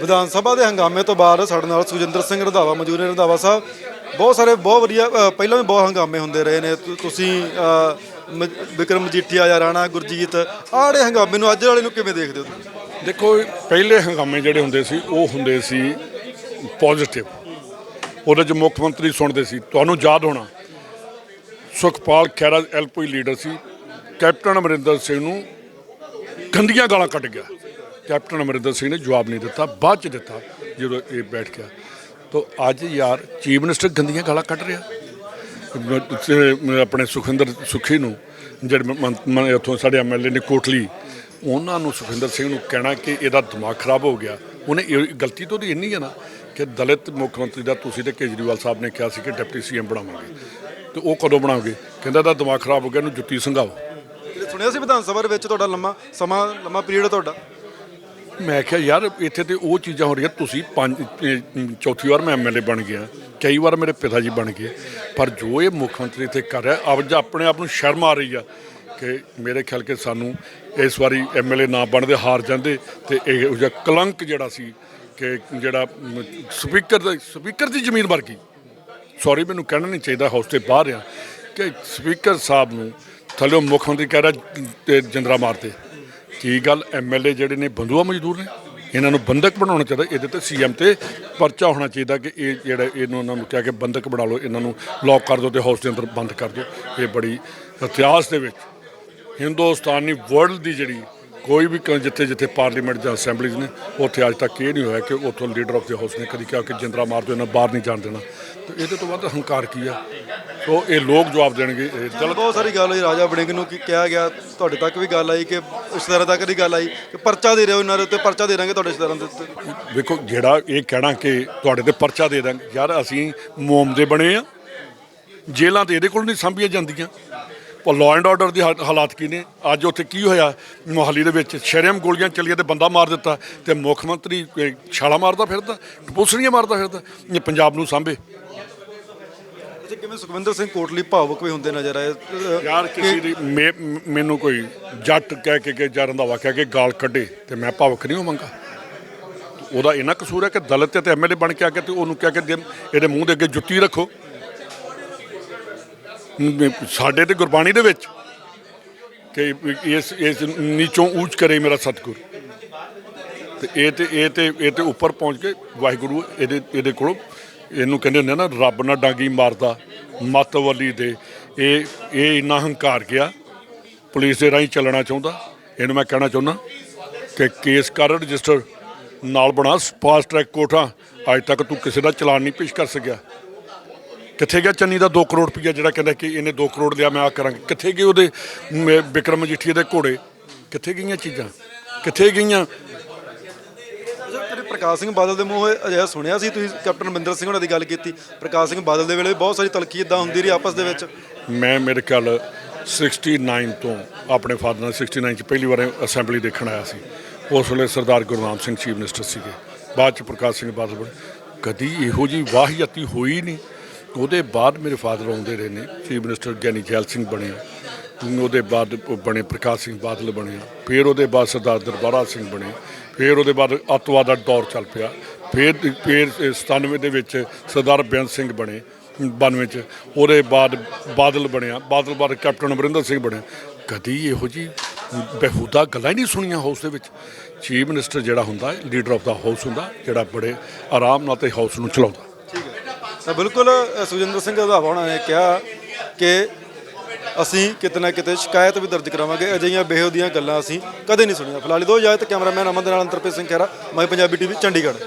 ਵਿਧਾਨ ਸਭਾ ਦੇ ਹੰਗਾਮੇ ਤੋਂ ਬਾਅਦ ਸਾਡੇ ਨਾਲ ਸੁਖਜਿੰਦਰ ਸਿੰਘ ਰੰਧਾਵਾ ਮੌਜੂਦ ਨੇ। ਰੰਧਾਵਾ ਸਾਹਿਬ ਬਹੁਤ ਸਾਰੇ ਬਹੁਤ ਵਧੀਆ ਅ, ਪਹਿਲਾਂ ਵੀ ਬਹੁਤ ਹੰਗਾਮੇ ਹੁੰਦੇ ਰਹੇ ਨੇ। ਤੁ- ਤੁਸੀਂ ਅ, ਮ- ਵਿਕਰਮ ਮਜੀਠੀਆ ਜਾਂ ਰਾਣਾ ਗੁਰਜੀਤ ਆਹ ਜਿਹੜੇ ਹੰਗਾਮੇ ਨੂੰ ਅੱਜ ਵਾਲੇ ਨੂੰ ਕਿਵੇਂ ਦੇਖਦੇ ਹੋ ਤੁਸੀਂ? ਦੇਖੋ ਪਹਿਲੇ ਹੰਗਾਮੇ ਜਿਹੜੇ ਹੁੰਦੇ ਸੀ ਉਹ ਹੁੰਦੇ ਸੀ ਪੋਜ਼ਿਟਿਵ ਉਹਦੇ ਚ ਮੁੱਖ ਮੰਤਰੀ ਸੁਣਦੇ ਸੀ ਤੁਹਾਨੂੰ ਯਾਦ ਹੋਣਾ। ਸੁਖਪਾਲ ਖਹਿਰਾ ਐਲਪੀ ਲੀਡਰ ਸੀ। ਕੈਪਟਨ ਅਮਰਿੰਦਰ ਸਿੰਘ ਨੂੰ ਗੰਦੀਆਂ ਗਾਲਾਂ ਕੱਢ ਗਿਆ। ਕੈਪਟਨ ਅਮਰਿੰਦਰ ਸਿੰਘ ਨੇ ਜਵਾਬ ਨਹੀਂ ਦਿੱਤਾ, ਬਾਅਦ ਚ ਦਿੱਤਾ ਜਦੋਂ ਇਹ ਬੈਠ ਗਿਆ। ਤਾਂ ਅੱਜ ਯਾਰ ਚੀਫ ਮਿਨਿਸਟਰ ਗੰਦੀਆਂ ਗਾਲਾਂ ਕੱਢ ਰਿਹਾ। ਆਪਣੇ ਸੁਖਿੰਦਰ ਸੁਖੀ ਨੂੰ, ਜਿਹੜੇ ਮੰ- ਮੰ- ਉੱਥੋਂ ਸਾਡੇ ਐਮਐਲਏ ਨੇ ਕੋਟਲੀ, ਉਹਨਾਂ ਨੂੰ ਸੁਖਿੰਦਰ ਸਿੰਘ ਨੂੰ ਕਹਿਣਾ ਕਿ ਇਹਦਾ ਦਿਮਾਗ ਖਰਾਬ ਹੋ ਗਿਆ। ਉਹਨੇ ਇਹ ਗਲਤੀ ਤੋਂ ਉਹਦੀ ਇੰਨੀ ਹੈ ਨਾ ਕਿ ਦਲਿਤ ਮੁੱਖ ਮੰਤਰੀ ਦਾ ਤੁਸੀਂ ਤੇ ਕੇਜਰੀਵਾਲ ਸਾਹਿਬ ਨੇ ਕਿਹਾ ਸੀ ਕਿ ਡਿਪਟੀ ਸੀਐਮ ਬਣਾਵਾਂਗੇ। ਤੇ ਉਹ ਕਦੋਂ ਬਣਾਓਗੇ? ਕਹਿੰਦਾ ਇਹਦਾ ਦਿਮਾਗ ਖਰਾਬ ਹੋ ਗਿਆ, ਇਹਨੂੰ ਜੁੱਤੀ ਸੰਘਾਓ। ਸੁਣਿਆ ਸੀ ਵਿਧਾਨ ਸਭਾ ਦੇ ਵਿੱਚ ਤੁਹਾਡਾ ਲੰਮਾ ਸਮਾਂ, ਲੰਮਾ ਪੀਰੀਅਡ ਤੁਹਾਡਾ? ਮੈਂ ਕਿਹਾ, ਯਾਰ, ਇੱਥੇ ਤੇ ਉਹ ਚੀਜ਼ਾਂ ਹੋ ਰਹੀਆਂ, ਤੁਸੀਂ ਪੰਜ ਚੌਥੀ ਵਾਰ ਮੈਂ ਐਮਐਲਏ ਬਣ ਗਿਆ, ਕਈ ਵਾਰ ਮੇਰੇ ਪਿਤਾ ਜੀ ਬਣ ਗਏ, ਪਰ ਜੋ ਇਹ ਮੁੱਖ ਮੰਤਰੀ ਇੱਥੇ ਕਰ ਰਿਹਾ ਅੱਜ ਆਪਣੇ ਆਪ ਨੂੰ ਸ਼ਰਮ ਆ ਰਹੀ ਆ ਕਿ ਮੇਰੇ ਖਿਆਲ ਕਿ ਸਾਨੂੰ ਇਸ ਵਾਰੀ ਐਮਐਲਏ ਨਾ ਬਣਦੇ, ਹਾਰ ਜਾਂਦੇ ਤੇ ਇਹ ਜਿਹਾ ਕਲੰਕ ਜਿਹੜਾ ਸੀ ਕਿ ਜਿਹੜਾ ਸਪੀਕਰ ਦਾ, ਸਪੀਕਰ ਦੀ ਜ਼ਮੀਨ ਵਰਗੀ ਸੌਰੀ ਮੈਨੂੰ ਕਹਿਣਾ ਨਹੀਂ ਚਾਹੀਦਾ, ਹਾਊਸ ਤੇ ਬਾਹਰ ਆ ਕਿ ਸਪੀਕਰ ਸਾਹਿਬ ਨੂੰ ਥੱਲੇ ਮੁੱਖ ਮੰਤਰੀ ਕਹਿ ਰਿਹਾ ਤੇ ਜਿੰਦਰਾ ਮਾਰਦੇ। ਕੀ ਗੱਲ ਐਮਐਲਏ ਜਿਹੜੇ ਨੇ ਬੰਦੂਆ ਮਜ਼ਦੂਰ ਨੇ? ਇਹਨਾਂ ਨੂੰ ਬੰਦਕ ਬਣਾਉਣਾ ਚਾਹੀਦਾ, ਇਹਦੇ ਤੇ ਸੀਐਮ ਤੇ ਪਰਚਾ ਹੋਣਾ ਚਾਹੀਦਾ ਕਿ ਇਹ ਜਿਹੜਾ ਇਹਨੂੰ ਇਹਨਾਂ ਨੂੰ ਕਿਹਾ ਕਿ ਬੰਦਕ ਬਣਾ ਲਓ, ਇਹਨਾਂ ਨੂੰ ਲੌਕ ਕਰ ਦਿਓ ਤੇ ਹਾਊਸ ਦੇ ਅੰਦਰ ਬੰਦ ਕਰ ਦਿਓ। ਇਹ ਬੜੀ ਇਤਿਹਾਸ ਦੇ ਵਿੱਚ ਹਿੰਦੁਸਤਾਨੀ ਵਰਲਡ ਦੀ ਜਿਹੜੀ ਕੋਈ ਵੀ ਜਿੱਥੇ ਜਿੱਥੇ ਪਾਰਲੀਮੈਂਟ ਜਾਂ ਅਸੈਂਬਲੀਜ਼ ਨੇ ਉੱਥੇ ਅੱਜ ਤੱਕ ਇਹ ਨਹੀਂ ਹੋਇਆ ਕਿ ਉੱਥੋਂ ਲੀਡਰ ਆਫ ਦ ਹਾਊਸ ਨੇ ਕਦੀ ਕਿਹਾ ਕਿ ਜਿੰਦਰਾ ਮਾਰ ਦਿਓ ਇਹਨਾਂ ਬਾਹਰ ਨਹੀਂ ਜਾਣ ਦੇਣਾ। ਤੇ ਇਹਦੇ ਤੋਂ ਵੱਧ ਹੰਕਾਰ ਕੀ ਆ? ਸੋ ਇਹ ਲੋਕ ਜਵਾਬ ਦੇਣਗੇ ਇਹ ਚਲ ਬਹੁਤ ਸਾਰੀ ਗੱਲ ਹੋਈ ਰਾਜਾ ਵੜਿੰਗ ਨੂੰ ਕੀ ਕਿਹਾ ਗਿਆ ਤੁਹਾਡੇ ਤੱਕ ਵੀ ਗੱਲ ਆਈ ਕਿ ਰਿਸ਼ਤੇਦਾਰਾਂ ਤੱਕ ਦੀ ਗੱਲ ਆਈ ਕਿ ਪਰਚਾ ਦੇ ਰਹੇ ਹੋ ਇਹਨਾਂ ਦੇ ਉੱਤੇ ਪਰਚਾ ਦੇ ਦਾਂਗੇ ਤੁਹਾਡੇ ਰਿਸ਼ਤੇਦਾਰਾਂ ਦੇ ਉੱਤੇ। ਵੇਖੋ ਜਿਹੜਾ ਇਹ ਕਹਿਣਾ ਕਿ ਤੁਹਾਡੇ ਤੇ ਪਰਚਾ ਦੇ ਦਾਂਗੇ ਯਾਰ ਅਸੀਂ ਮੋਮ ਦੇ ਬਣੇ ਆ ਜੇਲਾਂ ਤੇ ਇਹਦੇ ਕੋਲ ਨਹੀਂ ਸੰਭੀਆਂ ਜਾਂਦੀਆਂ। ਪਰ ਲਾਅ ਐਂਡ ਆਰਡਰ ਦੀ ਹਾਲਾਤ ਕੀ ਨੇ? ਅੱਜ ਉੱਥੇ ਕੀ ਹੋਇਆ? ਮੋਹਾਲੀ ਦੇ ਵਿੱਚ ਸ਼ਰਮ ਗੋਲੀਆਂ ਚੱਲੀਆਂ ਤੇ ਬੰਦਾ ਮਾਰ ਦਿੱਤਾ ਤੇ ਮੁੱਖ ਮੰਤਰੀ ਇਹ, ਛਾਲਾ ਮਾਰਦਾ ਫਿਰਦਾ ਟਪੂਸਣੀਆਂ ਮਾਰਦਾ ਫਿਰਦਾ ਇਹ ਪੰਜਾਬ ਨੂੰ ਸਾਂਭੇ। ਅੱਛਾ ਕਿਵੇਂ ਸੁਖਵਿੰਦਰ ਸਿੰਘ ਕੋਟਲੀ ਭਾਵੁਕ ਵੀ ਹੁੰਦੇ ਨਜ਼ਰ ਆਏ? ਯਾਰ ਕਿਸੇ ਦੀ ਮੇ- ਮ- ਮੈਨੂੰ ਕੋਈ ਜੱਟ ਕਹਿ ਕੇ ਕਿ ਜਾਂ ਰੰਧਾਵਾ ਕਹਿ ਕੇ ਗਾਲ ਕੱਢੇ ਤੇ ਮੈਂ ਭਾਵਕ ਨਹੀਂ ਹੋਵਾਂਗਾ। ਉਹਦਾ ਇਹਨਾਂ ਕਸੂਰ ਹੈ ਕਿ ਦਲਿਤ ਤੇ ਐਮਐਲਏ ਬਣ ਕੇ ਆ ਕੇ ਤੇ ਉਹਨੂੰ ਕਹਿ ਕੇ ਦੇ- ਇਹਦੇ ਮੂੰਹ ਦੇ ਅੱਗੇ ਜੁੱਤੀ ਰੱਖੋ। ਸਾਡੇ ਤੇ ਗੁਰਬਾਣੀ ਦੇ ਵਿੱਚ ਕਿ ਇਸ ਇਸ ਨੀਚੋਂ ਉੱਚ ਕਰੇ ਮੇਰਾ ਸਤਿਗੁਰ। ਤੇ ਇਹ ਤੇ ਇਹ ਤੇ ਇਹ ਤੇ ਉੱਪਰ ਪਹੁੰਚ ਕੇ ਵਾਹਿਗੁਰੂ ਇਹਦੇ ਇਹਦੇ ਕੋਲੋਂ ਇਹਨੂੰ ਕਹਿੰਦੇ ਹੁੰਦੇ ਆ ਨਾ, ਰੱਬ ਨਾਲ ਡਾਂਗੀ ਮਾਰਦਾ, ਮਤ ਵਲੀ ਦੇ। ਇਹ ਇਹ ਇੰਨਾ ਹੰਕਾਰ ਗਿਆ, ਪੁਲਿਸ ਦੇ ਰਾਹੀਂ ਚੱਲਣਾ ਚਾਹੁੰਦਾ। ਇਹਨੂੰ ਮੈਂ ਕਹਿਣਾ ਚਾਹੁੰਦਾ ਕਿ ਕੇਸ ਕਰ ਰਜਿਸਟਰ ਨਾਲ ਬਣਾ ਫਾਸਟ ਟਰੈਕ ਕੋਠਾ। ਅੱਜ ਤੱਕ ਤੂੰ ਕਿਸੇ ਦਾ ਚਲਾਨ ਨਹੀਂ ਪੇਸ਼ ਕਰ ਸਕਿਆ। ਕਿੱਥੇ ਗਿਆ ਚੰਨੀ ਦਾ 2 ਕਰੋੜ ਰੁਪਈਆ ਜਿਹੜਾ ਕਹਿੰਦਾ ਕਿ ਇਹਨੇ 2 ਕਰੋੜ ਲਿਆ ਮੈਂ ਆ ਕਰਾਂਗਾ। ਕਿੱਥੇ ਗਏ ਉਹਦੇ ਮ- ਵਿਕਰਮ ਮਜੀਠੀਆ ਦੇ ਘੋੜੇ? ਕਿੱਥੇ ਗਈਆਂ ਚੀਜ਼ਾਂ? ਕਿੱਥੇ ਗਈਆਂ? ਪ੍ਰਕਾਸ਼ ਸਿੰਘ ਬਾਦਲ ਦੇ ਮੂੰਹੋਂ ਅਜਿਹਾ ਸੁਣਿਆ ਸੀ ਤੁਸੀਂ ਕੈਪਟਨ ਅਮਰਿੰਦਰ ਸਿੰਘ ਉਹਨਾਂ ਦੀ ਗੱਲ ਕੀਤੀ। ਪ੍ਰਕਾਸ਼ ਸਿੰਘ ਬਾਦਲ ਦੇ ਵੇਲੇ ਬਹੁਤ ਸਾਰੀ ਤਲਖੀ ਇਦਾਂ ਹੁੰਦੀ ਰਹੀ ਆਪਸ ਦੇ ਵਿੱਚ। ਮੈਂ ਮੇਰੇ ਖਿਆਲ 69 ਤੋਂ ਆਪਣੇ ਫਾਦਰ ਨਾਲ 69 ਚ ਪਹਿਲੀ ਵਾਰ ਅਸੈਂਬਲੀ ਦੇਖਣ ਆਇਆ ਸੀ। ਉਸ ਵੇਲੇ ਸਰਦਾਰ ਗੁਰਨਾਮ ਸਿੰਘ ਚੀਫ ਮਿਨਿਸਟਰ ਸੀਗੇ। ਬਾਅਦ ਚ ਪ੍ਰਕਾਸ਼ ਸਿੰਘ ਬਾਦਲ ਕਦੀ ਇਹੋ ਜੀ ਵਾਹੀਅਤੀ ਹੋਈ ਨਹੀਂ। ਉਹਦੇ ਬਾਅਦ ਮੇਰੇ ਫਾਦਰ ਆਉਂਦੇ ਰਹੇ ਨੇ, ਚੀਫ ਮਿਨਿਸਟਰ ਗਿਆਨੀ ਜੈਲ ਸਿੰਘ ਬਣੇ ਉਹਦੇ ਬਾਅਦ ਬਣੇ, ਪ੍ਰਕਾਸ਼ ਸਿੰਘ ਬਾਦਲ ਬਣੇ, ਫਿਰ ਉਹਦੇ ਬਾਅਦ ਸਰਦਾਰ ਦਰਬਾਰਾ ਸਿੰਘ ਬਣੇ, ਫਿਰ ਉਹਦੇ ਬਾਅਦ ਅੱਤਵਾਦ ਦਾ ਦੌਰ ਚੱਲ ਪਿਆ, ਫਿਰ ਫਿਰ 97 ਦੇ ਵਿੱਚ ਸਰਦਾਰ ਬੇਅੰਤ ਸਿੰਘ ਬਣੇ 92 ਚ, ਉਹਦੇ ਬਾਅਦ ਬਾਦਲ ਬਣਿਆ, ਬਾਦਲ ਬਾਅਦ ਕੈਪਟਨ ਅਮਰਿੰਦਰ ਸਿੰਘ ਬਣਿਆ ਕਦੀ ਇਹੋ ਜੀ ਬੇਹੂਦਾ ਗੱਲਾਂ ਹੀ ਨਹੀਂ ਸੁਣੀਆਂ ਹਾਊਸ ਦੇ ਵਿੱਚ। ਚੀਫ ਮਿਨਿਸਟਰ ਜਿਹੜਾ ਹੁੰਦਾ, ਲੀਡਰ ਆਫ ਦਾ ਹਾਊਸ ਹੁੰਦਾ, ਜਿਹੜਾ ਬੜੇ ਆਰਾਮ ਨਾਲ ਤੇ ਹਾਊਸ ਨੂੰ ਚਲਾਉਂਦਾ। ਤਾਂ ਬਿਲਕੁਲ ਅ, ਸੁਖਜਿੰਦਰ ਸਿੰਘ ਰੰਧਾਵਾ ਉਹਨਾਂ ਨੇ ਕਿਹਾ ਕਿ ਅਸੀਂ ਕਿਤੇ ਨਾ ਕਿਤੇ ਸ਼ਿਕਾਇਤ ਵੀ ਦਰਜ ਕਰਾਵਾਂਗੇ ਅਜਿਹੀਆਂ ਬੇਹੋਦੀਆਂ ਗੱਲਾਂ ਅਸੀਂ ਕਦੇ ਨਹੀਂ ਸੁਣੀਆਂ। ਫਿਲਹਾਲ ਦੋ ਇਜਾਜ਼ਤ ਕੈਮਰਾਮੈਨ ਅਮਨ ਦੇ ਨਾਲ ਅੰਤਰਪ੍ਰੀਤ ਸਿੰਘ ਖਹਿਰਾ ਮਾਈ ਪੰਜਾਬੀ ਟੀਵੀ ਚੰਡੀਗੜ੍ਹ।